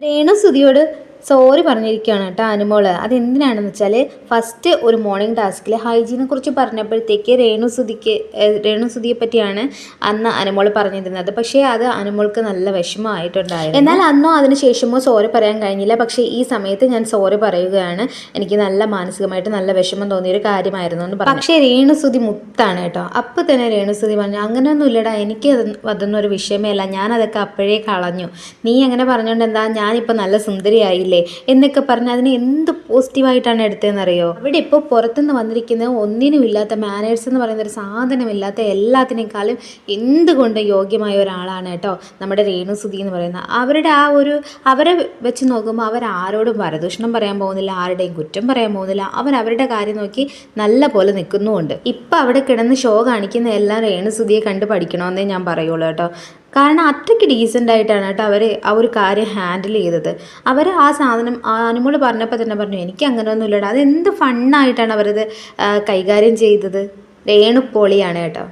Renu സുധിയോട് sorry പറഞ്ഞിരിക്കുകയാണ് കേട്ടോ അനുമോൾ. അതെന്തിനാണെന്ന് വെച്ചാൽ ഫസ്റ്റ് ഒരു മോർണിംഗ് ടാസ്കിൽ ഹൈജീനെ കുറിച്ച് പറഞ്ഞപ്പോഴത്തേക്ക് രേണുസുതിക്ക് രേണുസുതിയെ പറ്റിയാണ് അന്ന് അനുമോൾ പറഞ്ഞിരുന്നത്. പക്ഷേ അത് അനുമോൾക്ക് നല്ല വിഷമമായിട്ടുണ്ടായിരുന്നു. എന്നാൽ അന്നോ അതിന് ശേഷമോ സോറി പറയാൻ കഴിഞ്ഞില്ല. പക്ഷേ ഈ സമയത്ത് ഞാൻ സോറി പറയുകയാണ്. എനിക്ക് നല്ല മാനസികമായിട്ട് നല്ല വിഷമം തോന്നിയൊരു കാര്യമായിരുന്നു എന്ന് പറഞ്ഞു. പക്ഷേ രേണുസുതി മുത്താണ് കേട്ടോ. അപ്പോൾ തന്നെ രേണുസുതി പറഞ്ഞു അങ്ങനെയൊന്നും ഇല്ലടാ എനിക്ക് അത് അതൊന്നും ഒരു വിഷയമേ അല്ല. ഞാനതൊക്കെ അപ്പോഴേ കളഞ്ഞു. നീ അങ്ങനെ പറഞ്ഞുകൊണ്ട് എന്താ? ഞാനിപ്പോൾ നല്ല സുന്ദരിയായില്ലേ? എന്നൊക്കെ പറഞ്ഞ് അതിനെ എന്ത് പോസിറ്റീവായിട്ടാണ് എടുത്തതെന്നറിയോ? അവിടെ ഇപ്പോൾ പുറത്തുനിന്ന് വന്നിരിക്കുന്ന ഒന്നിനും ഇല്ലാത്ത മാനേഴ്സ് എന്ന് പറയുന്ന ഒരു സാധനമില്ലാത്ത എല്ലാത്തിനേക്കാളും എന്തുകൊണ്ട് യോഗ്യമായ ഒരാളാണ് കേട്ടോ? നമ്മുടെ രേണുസുതി എന്ന് പറയുന്നത് അവരുടെ ആ ഒരു അവരെ വെച്ച് നോക്കുമ്പോൾ അവർ ആരോടും പരദൂഷണം പറയാൻ പോകുന്നില്ല ആരുടെയും കുറ്റം പറയാൻ പോകുന്നില്ല. അവർ അവരുടെ കാര്യം നോക്കി നല്ല പോലെ നിൽക്കുന്നുമുണ്ട്. ഇപ്പം അവിടെ കിടന്ന് ഷോ കാണിക്കുന്ന എല്ലാം രേണുസുതിയെ കണ്ട് പഠിക്കണമെന്നേ ഞാൻ പറയുള്ളൂ കേട്ടോ. കാരണം അത്രയ്ക്ക് ഡീസന്റ് ആയിട്ടാണ് കേട്ടോ അവർ ആ ഒരു കാര്യം ഹാൻഡിൽ ചെയ്തത്. അവർ ആ സാധനം അനുമോൾ പറഞ്ഞപ്പോൾ തന്നെ പറഞ്ഞു എനിക്ക് അങ്ങനെ ഒന്നും ഇല്ലടാ അത് എന്ത് ഫണ്ണായിട്ടാണ് അവരത് കൈകാര്യം ചെയ്തത്? രേണു പൊളിയാണ് കേട്ടോ.